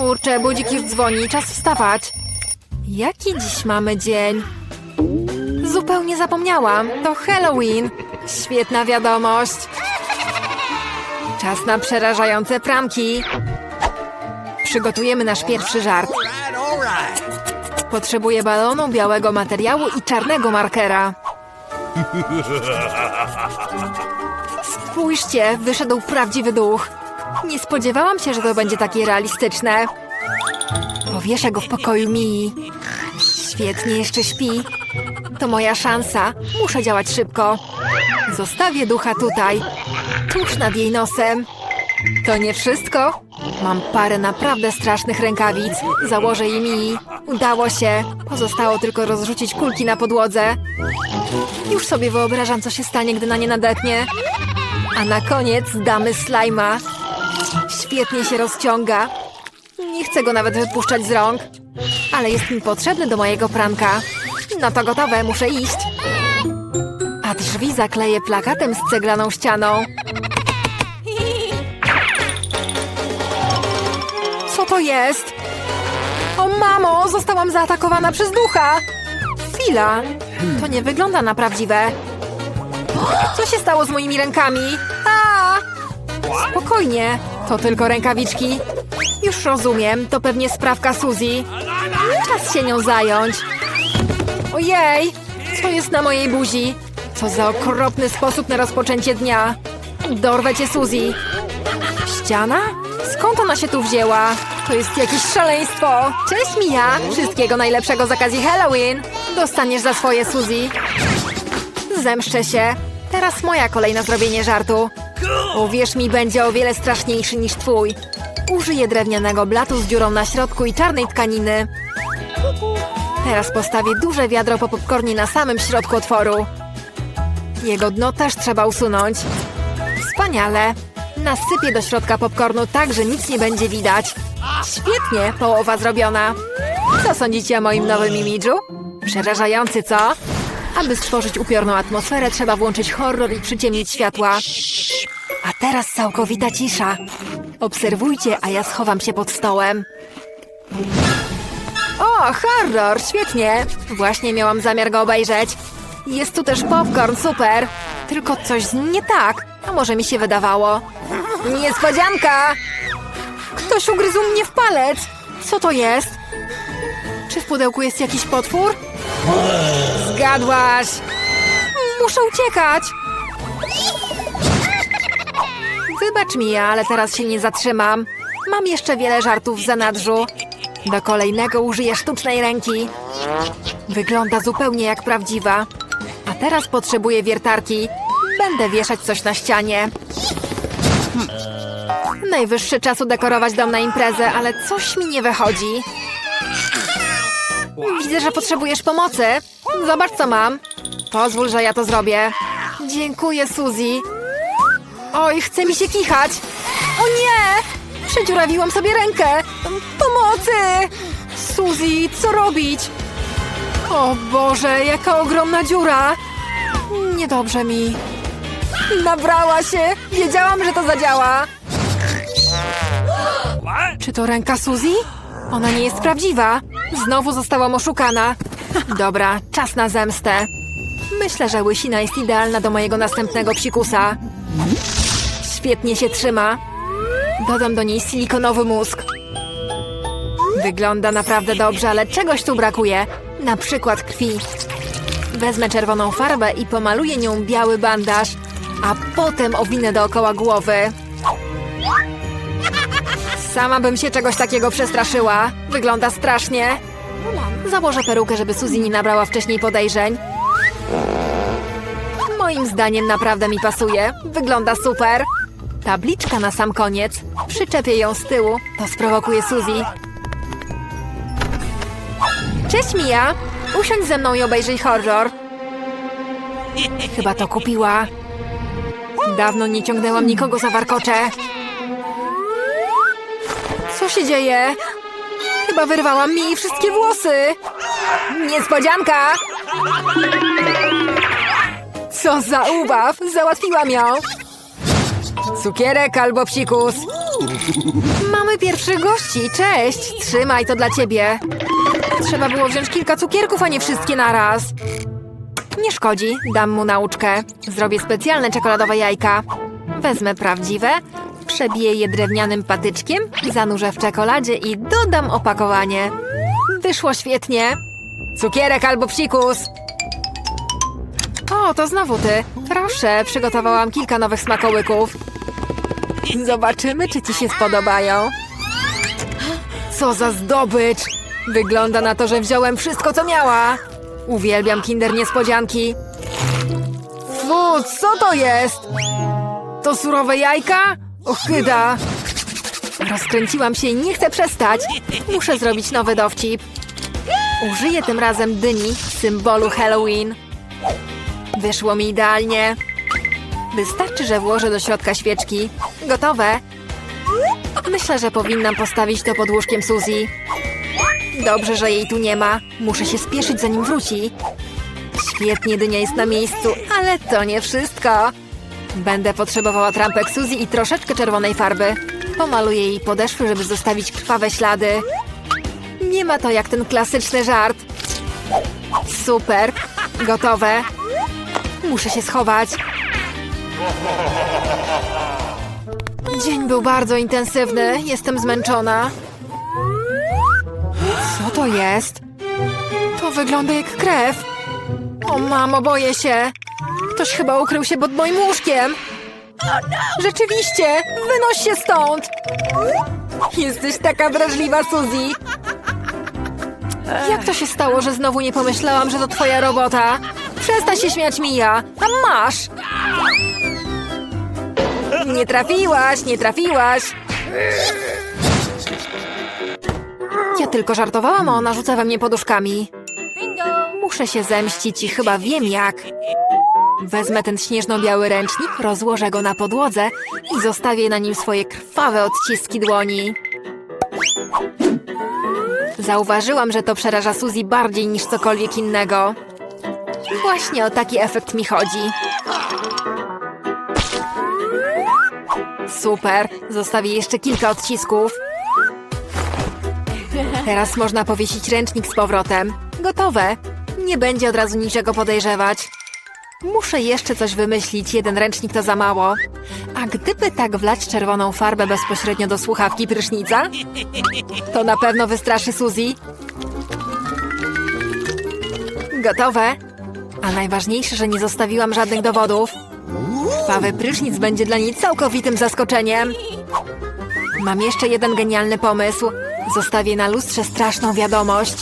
Kurczę, budzik już dzwoni, czas wstawać. Jaki dziś mamy dzień? Zupełnie zapomniałam. To Halloween. Świetna wiadomość. Czas na przerażające pranki. Przygotujemy nasz pierwszy żart. Potrzebuję balonu, białego materiału i czarnego markera. Spójrzcie, wyszedł prawdziwy duch. Nie spodziewałam się, że to będzie takie realistyczne. Powieszę go w pokoju Mii. Świetnie, jeszcze śpi. To moja szansa. Muszę działać szybko. Zostawię ducha tutaj, tuż nad jej nosem. To nie wszystko. Mam parę naprawdę strasznych rękawic. Założę je Mii. Udało się. Pozostało tylko rozrzucić kulki na podłodze. Już sobie wyobrażam, co się stanie, gdy na nie nadepnie. A na koniec damy slajma. Świetnie się rozciąga. Nie chcę go nawet wypuszczać z rąk. Ale jest mi potrzebny do mojego pranka. No to gotowe, muszę iść. A drzwi zakleję plakatem z ceglaną ścianą. Co to jest? O mamo, zostałam zaatakowana przez ducha! Chwila, to nie wygląda na prawdziwe. Co się stało z moimi rękami? Spokojnie, to tylko rękawiczki. Już rozumiem, to pewnie sprawka Suzy. Czas się nią zająć. Ojej, co jest na mojej buzi? Co za okropny sposób na rozpoczęcie dnia. Dorwę cię, Suzy. Ściana? Skąd ona się tu wzięła? To jest jakieś szaleństwo. Cześć, Mia. Wszystkiego najlepszego z okazji Halloween. Dostaniesz za swoje, Suzy. Zemszczę się. Teraz moja kolej na zrobienie żartu. Uwierz mi, będzie o wiele straszniejszy niż twój. Użyję drewnianego blatu z dziurą na środku i czarnej tkaniny. Teraz postawię duże wiadro po popcornie na samym środku otworu. Jego dno też trzeba usunąć. Wspaniale. Nasypię do środka popcornu tak, że nic nie będzie widać. Świetnie, połowa zrobiona. Co sądzicie o moim nowym imidżu? Przerażający, co? Aby stworzyć upiorną atmosferę, trzeba włączyć horror i przyciemnić światła. A teraz całkowita cisza. Obserwujcie, a ja schowam się pod stołem. O, horror, świetnie. Właśnie miałam zamiar go obejrzeć. Jest tu też popcorn, super. Tylko coś nie tak. A może mi się wydawało. Niespodzianka! Ktoś ugryzł mnie w palec. Co to jest? Czy w pudełku jest jakiś potwór? Zgadłaś! Muszę uciekać! Wybacz mi, ale teraz się nie zatrzymam. Mam jeszcze wiele żartów w zanadrzu. Do kolejnego użyję sztucznej ręki. Wygląda zupełnie jak prawdziwa. A teraz potrzebuję wiertarki. Będę wieszać coś na ścianie. Hmm. Najwyższy czas udekorować dom na imprezę, ale coś mi nie wychodzi. Widzę, że potrzebujesz pomocy. Zobacz, co mam. Pozwól, że ja to zrobię. Dziękuję, Suzy. Oj, chce mi się kichać. O nie! Przedziurawiłam sobie rękę. Pomocy! Suzy, co robić? O Boże, jaka ogromna dziura. Niedobrze mi. Nabrała się. Wiedziałam, że to zadziała. Czy to ręka Suzy? Ona nie jest prawdziwa. Znowu zostałam oszukana. Dobra, czas na zemstę. Myślę, że łysina jest idealna do mojego następnego psikusa. Świetnie się trzyma. Dodam do niej silikonowy mózg. Wygląda naprawdę dobrze, ale czegoś tu brakuje. Na przykład krwi. Wezmę czerwoną farbę i pomaluję nią biały bandaż, a potem owinę dookoła głowy. Sama bym się czegoś takiego przestraszyła. Wygląda strasznie. Założę perukę, żeby Suzy nie nabrała wcześniej podejrzeń. Moim zdaniem naprawdę mi pasuje. Wygląda super. Tabliczka na sam koniec. Przyczepię ją z tyłu. To sprowokuje Suzy. Cześć, Mia. Usiądź ze mną i obejrzyj horror. Chyba to kupiła. Dawno nie ciągnęłam nikogo za warkocze. Co się dzieje? Chyba wyrwałam mi wszystkie włosy. Niespodzianka! Co za ubaw! Załatwiłam ją! Cukierek albo psikus. Mamy pierwszych gości, cześć! Trzymaj, to dla ciebie. Trzeba było wziąć kilka cukierków, a nie wszystkie naraz. Nie szkodzi, dam mu nauczkę. Zrobię specjalne czekoladowe jajka. Wezmę prawdziwe, przebiję je drewnianym patyczkiem, zanurzę w czekoladzie i dodam opakowanie. Wyszło świetnie. Cukierek albo psikus. O, to znowu ty. Proszę, przygotowałam kilka nowych smakołyków. Zobaczymy, czy ci się spodobają. Co za zdobycz! Wygląda na to, że wziąłem wszystko, co miała. Uwielbiam kinder niespodzianki. Fu, co to jest? To surowe jajka? Ochyda! Rozkręciłam się i nie chcę przestać. Muszę zrobić nowy dowcip. Użyję tym razem dyni, symbolu Halloween. Wyszło mi idealnie. Wystarczy, że włożę do środka świeczki. Gotowe. Myślę, że powinnam postawić to pod łóżkiem Suzy. Dobrze, że jej tu nie ma. Muszę się spieszyć, zanim wróci. Świetnie, dynia jest na miejscu, ale to nie wszystko. Będę potrzebowała trampek Suzy i troszeczkę czerwonej farby. Pomaluję jej podeszwy, żeby zostawić krwawe ślady. Nie ma to jak ten klasyczny żart. Super. Gotowe. Muszę się schować. Dzień był bardzo intensywny. Jestem zmęczona. Co to jest? To wygląda jak krew. O mamo, boję się. Ktoś chyba ukrył się pod moim łóżkiem. Rzeczywiście! Wynoś się stąd! Jesteś taka wrażliwa, Suzy. Jak to się stało, że znowu nie pomyślałam, że to twoja robota? Przestań się śmiać, Mija. A masz! Nie trafiłaś, nie trafiłaś. Ja tylko żartowałam, a ona rzuca we mnie poduszkami. Muszę się zemścić i chyba wiem jak. Wezmę ten śnieżno-biały ręcznik, rozłożę go na podłodze i zostawię na nim swoje krwawe odciski dłoni. Zauważyłam, że to przeraża Suzy bardziej niż cokolwiek innego. Właśnie o taki efekt mi chodzi. Super, zostawię jeszcze kilka odcisków. Teraz można powiesić ręcznik z powrotem. Gotowe. Nie będzie od razu niczego podejrzewać. Muszę jeszcze coś wymyślić, jeden ręcznik to za mało. A gdyby tak wlać czerwoną farbę bezpośrednio do słuchawki prysznica? To na pewno wystraszy Suzy. Gotowe. A najważniejsze, że nie zostawiłam żadnych dowodów. Krwawy prysznic będzie dla niej całkowitym zaskoczeniem. Mam jeszcze jeden genialny pomysł. Zostawię na lustrze straszną wiadomość.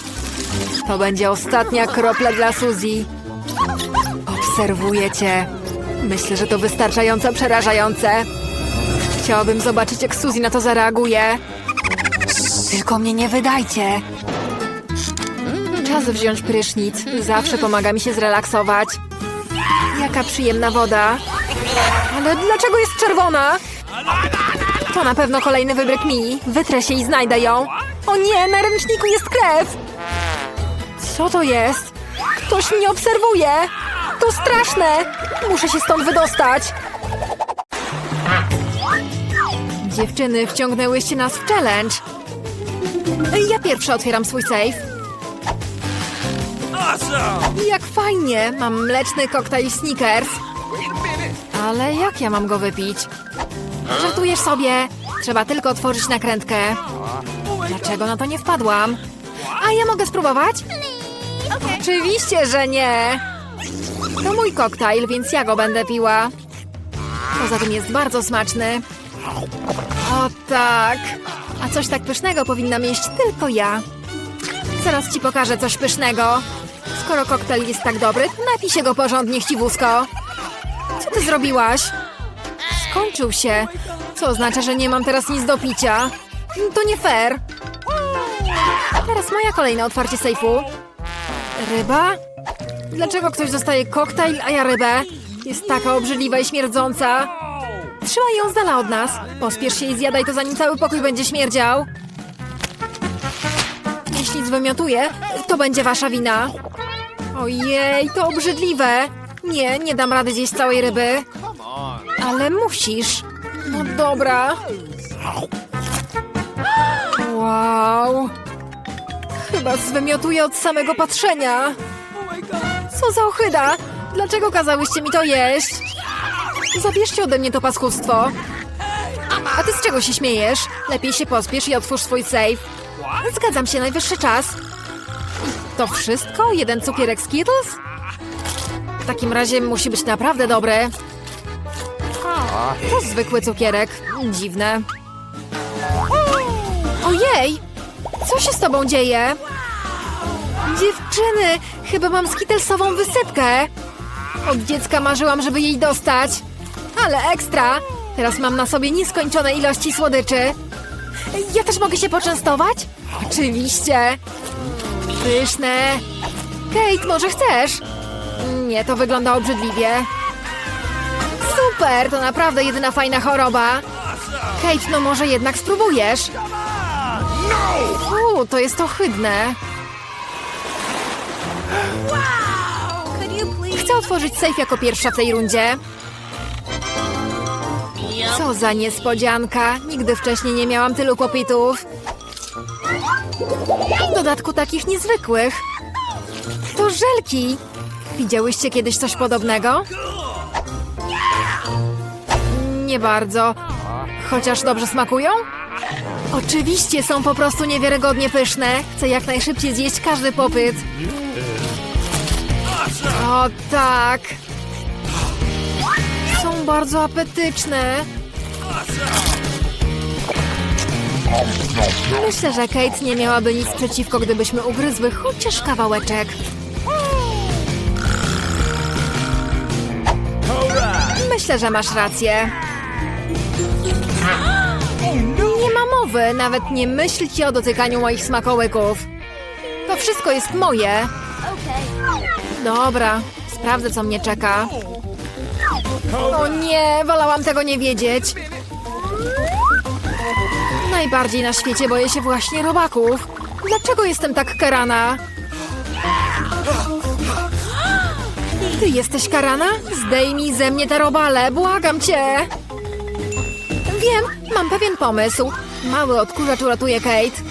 To będzie ostatnia kropla dla Suzy. Obserwuję cię. Myślę, że to wystarczająco przerażające. Chciałabym zobaczyć, jak Suzy na to zareaguje. Tylko mnie nie wydajcie. Czas wziąć prysznic. Zawsze pomaga mi się zrelaksować. Jaka przyjemna woda. Ale dlaczego jest czerwona? To na pewno kolejny wybryk mi. Wytrę się i znajdę ją. O nie, na ręczniku jest krew. Co to jest? Ktoś mnie obserwuje. To straszne. Muszę się stąd wydostać. Dziewczyny, wciągnęłyście nas w challenge. Ja pierwsza otwieram swój safe. Awesome! Jak fajnie! Mam mleczny koktajl Snickers. Ale jak ja mam go wypić? Żartujesz sobie? Trzeba tylko otworzyć nakrętkę. Dlaczego na to nie wpadłam? A ja mogę spróbować? Oczywiście, że nie! To mój koktajl, więc ja go będę piła. Poza tym jest bardzo smaczny. O tak! A coś tak pysznego powinna jeść tylko ja. Zaraz ci pokażę coś pysznego. Skoro koktajl jest tak dobry, napij się go porządnie, chciwusko. Co ty zrobiłaś? Skończył się. Co oznacza, że nie mam teraz nic do picia? To nie fair. Teraz moja kolejne otwarcie sejfu. Ryba? Dlaczego ktoś dostaje koktajl, a ja rybę? Jest taka obrzydliwa i śmierdząca. Trzymaj ją z dala od nas. Pospiesz się i zjadaj to, zanim cały pokój będzie śmierdział. Jeśli zwymiotuję, to będzie wasza wina. Ojej, to obrzydliwe. Nie, nie dam rady zjeść całej ryby. Ale musisz. No dobra. Wow. Chyba zwymiotuję od samego patrzenia. Co za ochyda? Dlaczego kazałyście mi to jeść? Zabierzcie ode mnie to paskudztwo. A ty z czego się śmiejesz? Lepiej się pospiesz i otwórz swój safe. Zgadzam się, najwyższy czas. To wszystko? Jeden cukierek Skittles? W takim razie musi być naprawdę dobry. To zwykły cukierek. Dziwne. Ojej! Co się z tobą dzieje? Dziewczyny, chyba mam skitelsową wysypkę. Od dziecka marzyłam, żeby jej dostać. Ale ekstra! Teraz mam na sobie nieskończone ilości słodyczy. Ja też mogę się poczęstować? Oczywiście. Pyszne. Kate, może chcesz? Nie, to wygląda obrzydliwie. Super, to naprawdę jedyna fajna choroba. Kate, no może jednak spróbujesz. Uuu, to jest ohydne. Chcę otworzyć safe jako pierwsza w tej rundzie. Co za niespodzianka. Nigdy wcześniej nie miałam tylu popitów. W dodatku takich niezwykłych. To żelki. Widziałyście kiedyś coś podobnego? Nie bardzo. Chociaż dobrze smakują? Oczywiście są po prostu niewiarygodnie pyszne. Chcę jak najszybciej zjeść każdy popyt. O tak. Są bardzo apetyczne. Myślę, że Kate nie miałaby nic przeciwko, gdybyśmy ugryzły chociaż kawałeczek. Myślę, że masz rację. Nie ma mowy, nawet nie myślcie o dotykaniu moich smakołyków. To wszystko jest moje. Dobra, sprawdzę, co mnie czeka. O nie, wolałam tego nie wiedzieć. Najbardziej na świecie boję się właśnie robaków. Dlaczego jestem tak karana? Ty jesteś karana? Zdejmij ze mnie te robale, błagam cię! Wiem, mam pewien pomysł. Mały odkurzacz uratuje Kate.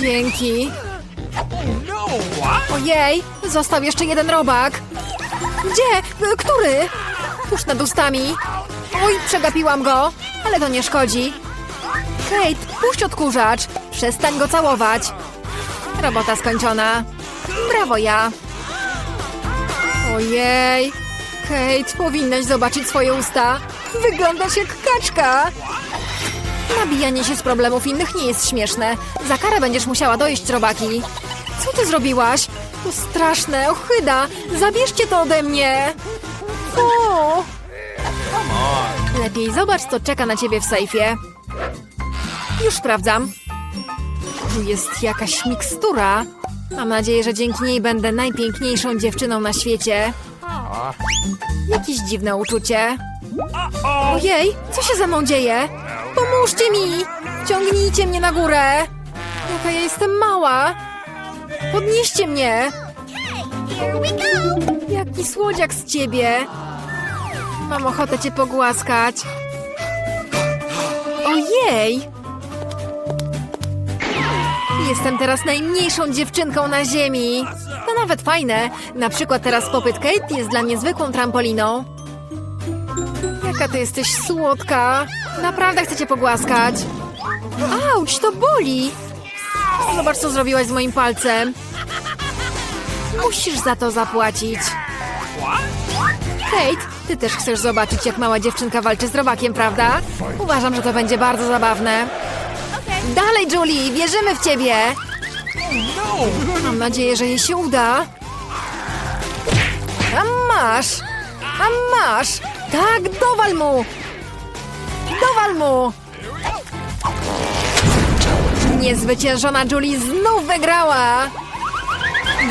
Dzięki. No? Ojej, został jeszcze jeden robak. Gdzie? Który? Tuż nad ustami. Oj, przegapiłam go, ale to nie szkodzi. Kate, puść odkurzacz. Przestań go całować. Robota skończona. Brawo ja. Ojej. Kate, powinnaś zobaczyć swoje usta. Wyglądasz jak kaczka. Nabijanie się z problemów innych nie jest śmieszne. Za karę będziesz musiała dojeść robaki. Co ty zrobiłaś? To straszne, ochyda. Zabierzcie to ode mnie. O! Lepiej zobacz, co czeka na ciebie w sejfie. Już sprawdzam. Tu jest jakaś mikstura. Mam nadzieję, że dzięki niej będę najpiękniejszą dziewczyną na świecie. Jakieś dziwne uczucie. Ojej, co się ze mną dzieje? Pomóżcie mi! Ciągnijcie mnie na górę! Jaka ja jestem mała! Podnieście mnie! Jaki słodziak z ciebie! Mam ochotę cię pogłaskać. Ojej! Jestem teraz najmniejszą dziewczynką na ziemi. To nawet fajne. Na przykład teraz popyt Kate jest dla mnie zwykłą trampoliną. Jaka ty jesteś słodka. Naprawdę chcę cię pogłaskać. Auć, to boli. Zobacz, co zrobiłaś z moim palcem. Musisz za to zapłacić. Kate, ty też chcesz zobaczyć, jak mała dziewczynka walczy z robakiem, prawda? Uważam, że to będzie bardzo zabawne. Dalej, Julie, wierzymy w ciebie. Mam nadzieję, że jej się uda. A masz! A masz! Tak, dowal mu! Dowal mu! Niezwyciężona Julie znów wygrała!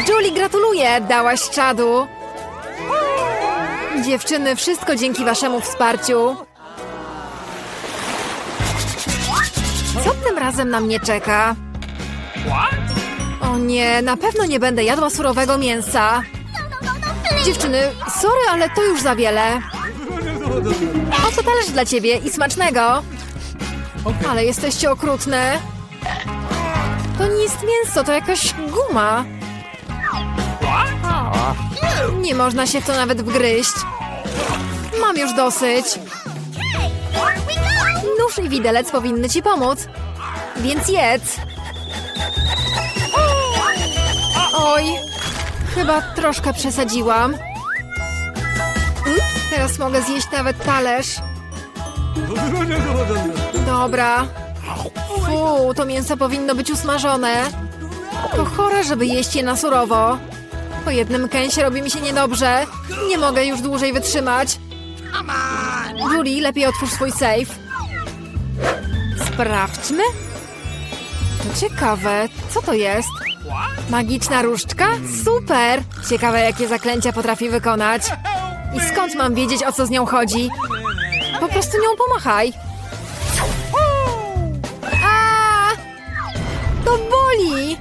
Julie, gratuluję! Dałaś czadu! Dziewczyny, wszystko dzięki waszemu wsparciu. Co tym razem na mnie czeka? O nie, na pewno nie będę jadła surowego mięsa. Dziewczyny, sorry, ale to już za wiele. Oto talerz dla ciebie i smacznego. Ale jesteście okrutne. To nie jest mięso, to jakaś guma. Nie można się w to nawet wgryźć. Mam już dosyć. Nóż i widelec powinny ci pomóc. Więc jedz. Oj, chyba troszkę przesadziłam. Teraz mogę zjeść nawet talerz. Dobra. Fu, to mięso powinno być usmażone. To chore, żeby jeść je na surowo. Po jednym kęsie robi mi się niedobrze. Nie mogę już dłużej wytrzymać. Julie, lepiej otwórz swój safe. Sprawdźmy. To ciekawe. Co to jest? Magiczna różdżka? Super! Ciekawe, jakie zaklęcia potrafi wykonać. I skąd mam wiedzieć, o co z nią chodzi? Po prostu nią pomachaj. A! To boli!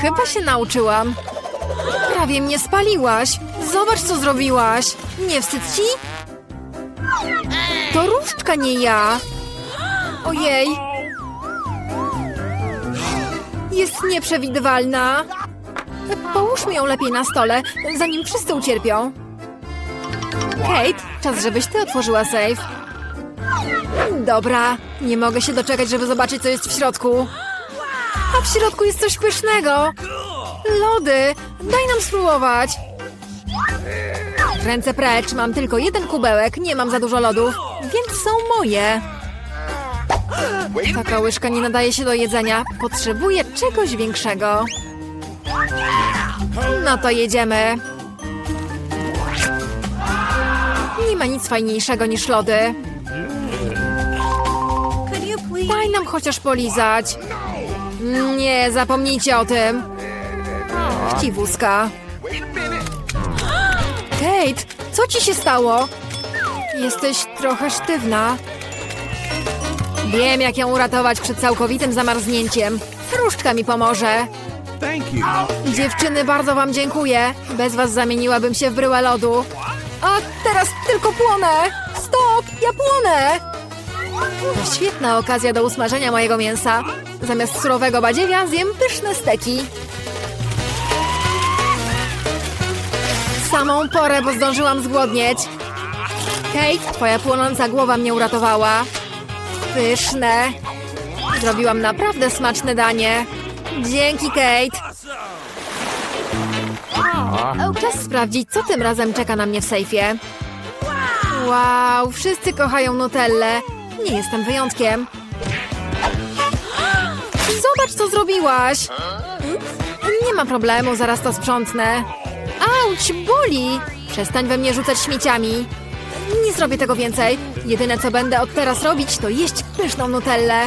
Chyba się nauczyłam. Prawie mnie spaliłaś. Zobacz, co zrobiłaś. Nie wstyd ci? To różdżka, nie ja. Ojej. Jest nieprzewidywalna. Połóżmy ją lepiej na stole, zanim wszyscy ucierpią. Kate, czas, żebyś ty otworzyła safe. Dobra, nie mogę się doczekać, żeby zobaczyć, co jest w środku. A w środku jest coś pysznego. Lody, daj nam spróbować. Ręce precz, mam tylko jeden kubełek, nie mam za dużo lodów, więc są moje. Taka łyżka nie nadaje się do jedzenia. Potrzebuję czegoś większego. No to jedziemy. Nie ma nic fajniejszego niż lody. Daj nam chociaż polizać. Nie, zapomnijcie o tym. Chciwuska. Kate, co ci się stało? Jesteś trochę sztywna. Wiem, jak ją uratować przed całkowitym zamarznięciem. Różdżka mi pomoże. Dziewczyny, bardzo wam dziękuję. Bez was zamieniłabym się w bryłę lodu. A teraz tylko płonę! Stop! Ja płonę! To świetna okazja do usmażenia mojego mięsa. Zamiast surowego badziewia zjem pyszne steki. W samą porę, bo zdążyłam zgłodnieć. Kate, twoja płonąca głowa mnie uratowała. Pyszne. Zrobiłam naprawdę smaczne danie. Dzięki, Kate. Czas sprawdzić, co tym razem czeka na mnie w sejfie. Wow, wszyscy kochają Nutellę. Nie jestem wyjątkiem. Zobacz, co zrobiłaś. Nie ma problemu, zaraz to sprzątnę. Auć, boli. Przestań we mnie rzucać śmieciami. Nie zrobię tego więcej. Jedyne, co będę od teraz robić, to jeść pyszną Nutellę.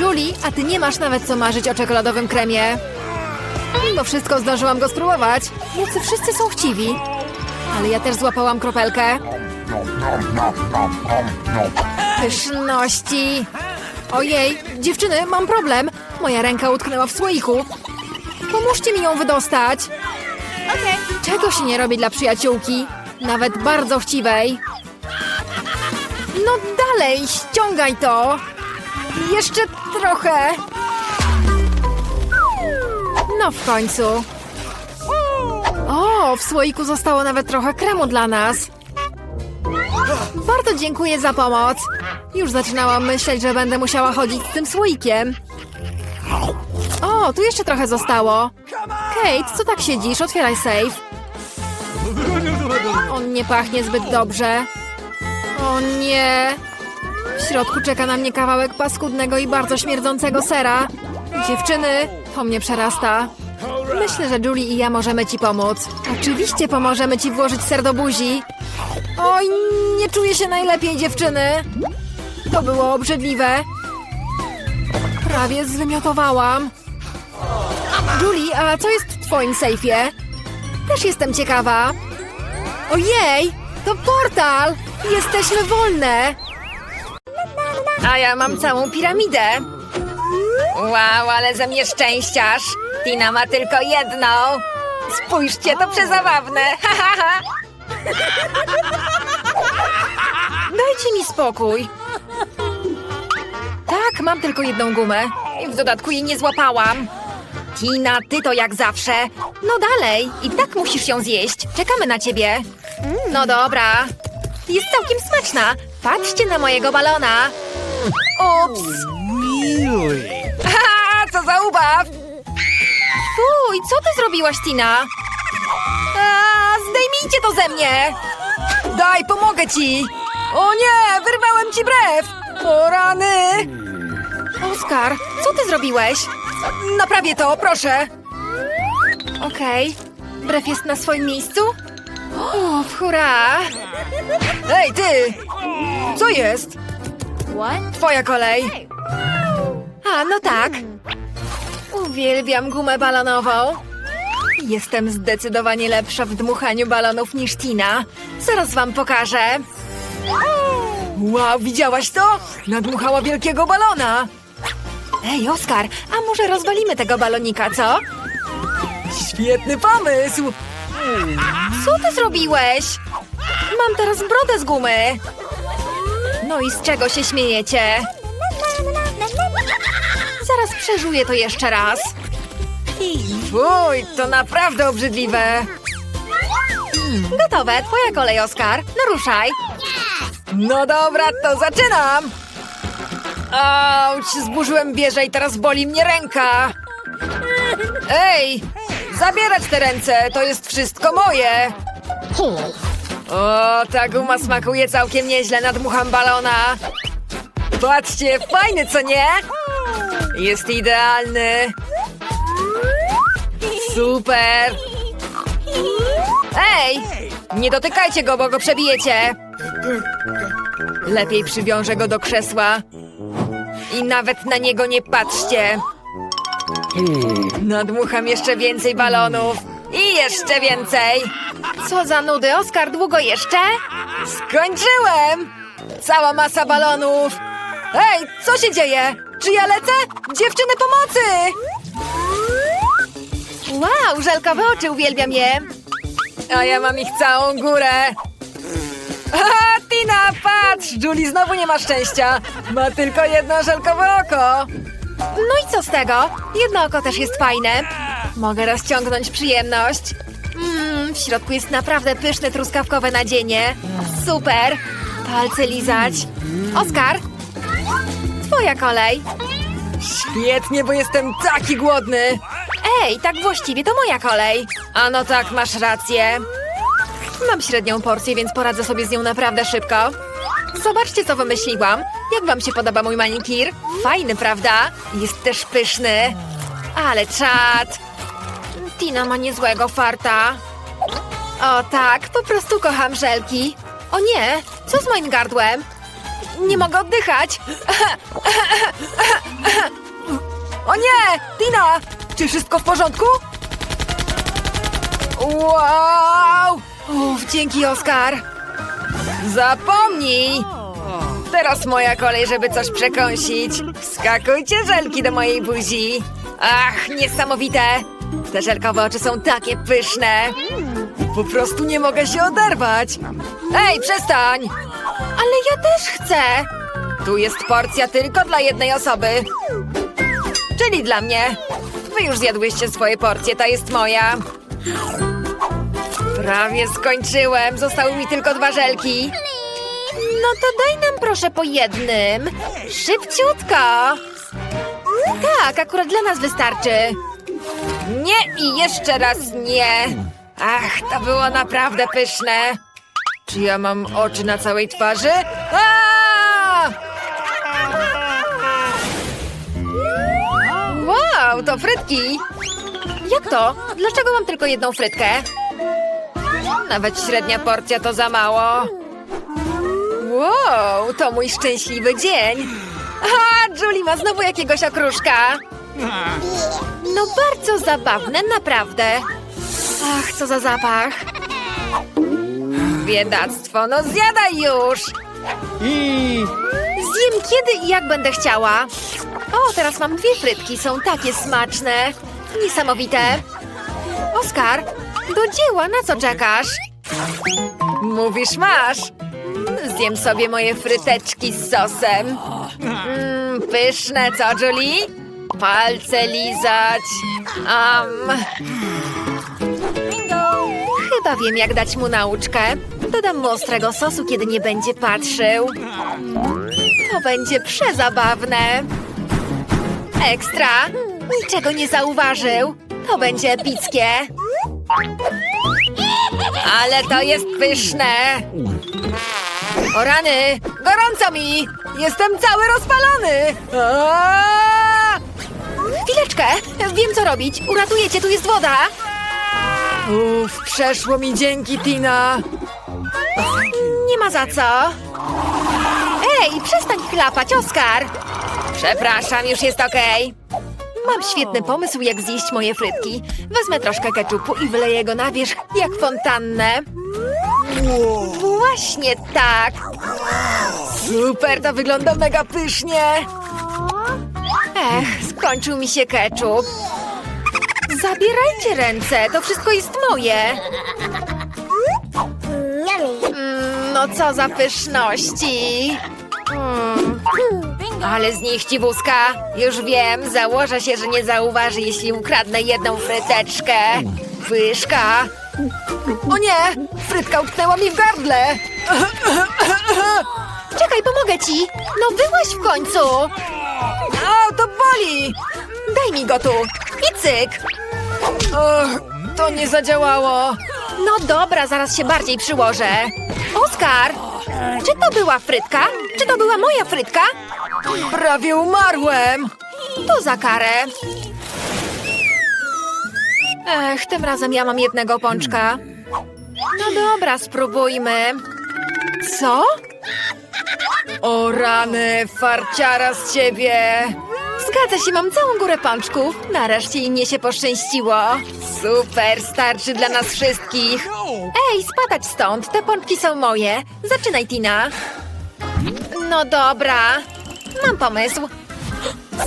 Julie, a ty nie masz nawet co marzyć o czekoladowym kremie. Mimo wszystko zdążyłam go spróbować. Jacy wszyscy są chciwi. Ale ja też złapałam kropelkę. Pyszności. Ojej, dziewczyny, mam problem. Moja ręka utknęła w słoiku. Pomóżcie mi ją wydostać. Czego się nie robi dla przyjaciółki? Nawet bardzo chciwej. No dalej, ściągaj to. Jeszcze trochę. No w końcu. O, w słoiku zostało nawet trochę kremu dla nas. Bardzo dziękuję za pomoc. Już zaczynałam myśleć, że będę musiała chodzić z tym słoikiem. O, tu jeszcze trochę zostało. Kate, co tak siedzisz? Otwieraj safe. On nie pachnie zbyt dobrze. O nie. W środku czeka na mnie kawałek paskudnego i bardzo śmierdzącego sera. Dziewczyny, to mnie przerasta. Myślę, że Julie i ja możemy ci pomóc. Oczywiście pomożemy ci włożyć ser do buzi. Oj, nie czuję się najlepiej, dziewczyny. To było obrzydliwe. Prawie zwymiotowałam. Julie, a co jest w twoim sejfie? Też jestem ciekawa. Ojej, to portal! Jesteśmy wolne! A ja mam całą piramidę. Wow, ale ze mnie szczęściarz. Tina ma tylko jedną. Spójrzcie, to przezabawne. Dajcie mi spokój. Tak, mam tylko jedną gumę. I w dodatku jej nie złapałam. Tina, ty to jak zawsze. No dalej, i tak musisz ją zjeść. Czekamy na ciebie. No dobra. Jest całkiem smaczna. Patrzcie na mojego balona. Ups. Really? Co za ubaw! Fuj, co ty zrobiłaś, Tina? A, zdejmijcie to ze mnie! Daj, pomogę ci! O nie, wyrwałem ci brew! O rany! Oskar, co ty zrobiłeś? Naprawię to, proszę! Okej, brew jest na swoim miejscu? Uff, hurra! Ej, ty! Co jest? What? Twoja kolej! A, no tak. Uwielbiam gumę balonową. Jestem zdecydowanie lepsza w dmuchaniu balonów niż Tina. Zaraz wam pokażę. Wow, widziałaś to? Nadmuchała wielkiego balona. Ej, Oskar, a może rozwalimy tego balonika, co? Świetny pomysł! Co ty zrobiłeś? Mam teraz brodę z gumy. No i z czego się śmiejecie? Zaraz przeżuję to jeszcze raz. Fuj, to naprawdę obrzydliwe. Gotowe, twoja kolej, Oskar. No ruszaj. No dobra, to zaczynam. Auć, zburzyłem wieżę i teraz boli mnie ręka. Ej, zabierać te ręce, to jest wszystko moje. O, ta guma smakuje całkiem nieźle, nadmucham balona. Patrzcie, fajny, co nie? Jest idealny. Super. Ej, nie dotykajcie go, bo go przebijecie. Lepiej przywiążę go do krzesła. I nawet na niego nie patrzcie. Nadmucham jeszcze więcej balonów. I jeszcze więcej. Co za nudy, Oskar, długo jeszcze? Skończyłem! Cała masa balonów. Ej, co się dzieje? Czy ja lecę? Dziewczyny pomocy! Wow, żelkowe oczy, uwielbiam je. A ja mam ich całą górę. Aha, Tina, patrz! Julie znowu nie ma szczęścia. Ma tylko jedno żelkowe oko. No i co z tego? Jedno oko też jest fajne. Mogę rozciągnąć przyjemność. Mmm, w środku jest naprawdę pyszne truskawkowe nadzienie. Super! Palce lizać. Oskar, twoja kolej. Świetnie, bo jestem taki głodny. Ej, tak właściwie to moja kolej. A no tak, masz rację. Mam średnią porcję, więc poradzę sobie z nią naprawdę szybko. Zobaczcie, co wymyśliłam. Jak wam się podoba mój manikir? Fajny, prawda? Jest też pyszny. Ale czad. Tina ma niezłego farta. O tak, po prostu kocham żelki. O nie, co z moim gardłem? Nie mogę oddychać. O nie! Tina! Czy wszystko w porządku? Wow! Uf, dzięki, Oskar. Zapomnij! Teraz moja kolej, żeby coś przekąsić. Wskakujcie żelki do mojej buzi. Ach, niesamowite! Te żelkowe oczy są takie pyszne. Po prostu nie mogę się oderwać. Ej, przestań! Ale ja też chcę. Tu jest porcja tylko dla jednej osoby. Czyli dla mnie. Wy już zjadłyście swoje porcje, ta jest moja. Prawie skończyłem. Zostały mi tylko dwa żelki. No to daj nam proszę po jednym. Szybciutko. Tak, akurat dla nas wystarczy. Nie i jeszcze raz nie. Ach, to było naprawdę pyszne. Czy ja mam oczy na całej twarzy? Wow, to frytki! Jak to? Dlaczego mam tylko jedną frytkę? Nawet średnia porcja to za mało. Wow, to mój szczęśliwy dzień. A, Julie ma znowu jakiegoś okruszka. No bardzo zabawne, naprawdę. Ach, co za zapach. Biedactwo, no zjadaj już! Zjem kiedy i jak będę chciała. O, teraz mam dwie frytki, są takie smaczne. Niesamowite. Oskar, Do dzieła, na co czekasz? Mówisz, masz. Zjem sobie moje fryteczki z sosem. Mmm, pyszne, co, Julie? Palce lizać. Um. Chyba wiem, jak dać mu nauczkę. Dodam mu ostrego sosu, kiedy nie będzie patrzył. To będzie przezabawne. Ekstra! Niczego nie zauważył. To będzie epickie. Ale to jest pyszne. O rany! Gorąco mi! Jestem cały rozpalony! Aaaa! Chwileczkę! Wiem, co robić. Uratuję cię, tu jest woda! Uff, przeszło mi dzięki, Tina. Nie ma za co. Ej, przestań chlapać, Oskar! Przepraszam, już jest okej. Mam świetny pomysł, jak zjeść moje frytki. Wezmę troszkę keczupu i wyleję go na wierzch, jak fontannę. Właśnie tak! Super, to wygląda mega pysznie! Ech, skończył mi się keczup. Zabierajcie ręce, to wszystko jest moje. Mm, no co za pyszności. Mm. Ale z nich wózka. Już wiem, założę się, że nie zauważy, jeśli ukradnę jedną fryteczkę. Pyszka. O nie! Frytka utknęła mi w gardle! Czekaj, pomogę ci! No byłaś w końcu! O, to boli! Daj mi go tu! I cyk! Och, to nie zadziałało! No dobra, zaraz się bardziej przyłożę. Oskar! Czy to była frytka? Czy to była moja frytka? Prawie umarłem! To za karę. Ech, tym razem ja mam jednego pączka. No dobra, spróbujmy. Co? O rany, farciara z ciebie! Zgadza się, mam całą górę pączków. Nareszcie i się poszczęściło. Super, starczy dla nas wszystkich. Ej, spadać stąd, te pączki są moje. Zaczynaj, Tina. No dobra, mam pomysł.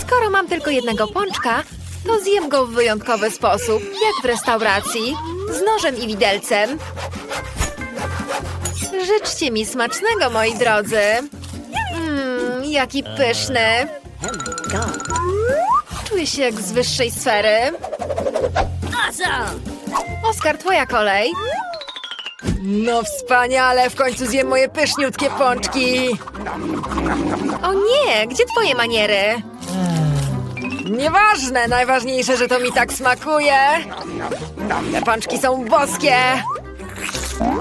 Skoro mam tylko jednego pączka, to zjem go w wyjątkowy sposób, jak w restauracji, z nożem i widelcem. Życzcie mi smacznego, moi drodzy. Mmm, jaki pyszny. Czuję się jak z wyższej sfery. Oskar, twoja kolej. No wspaniale, w końcu zjem moje pyszniutkie pączki. O nie, gdzie twoje maniery? Nieważne, najważniejsze, że to mi tak smakuje. Te pączki są boskie.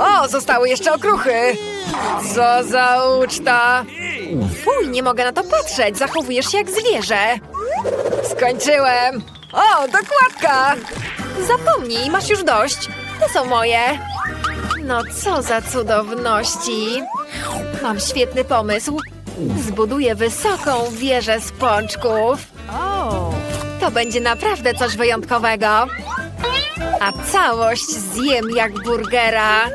O, zostały jeszcze okruchy. Co za uczta. Fuj, nie mogę na to patrzeć, zachowujesz się jak zwierzę. Skończyłem. O, dokładka. Zapomnij, masz już dość. Te są moje. No co za cudowności. Mam świetny pomysł. Zbuduję wysoką wieżę z pączków. To będzie naprawdę coś wyjątkowego. A całość zjem jak burgera.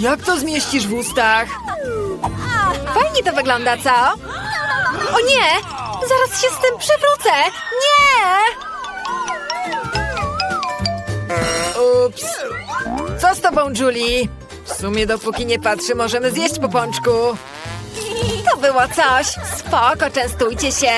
Jak to zmieścisz w ustach? Fajnie to wygląda, co? O nie! Zaraz się z tym przewrócę! Nie! Ups. Co z tobą, Julie? W sumie dopóki nie patrzy, możemy zjeść po pączku. To było coś. Spoko, częstujcie się.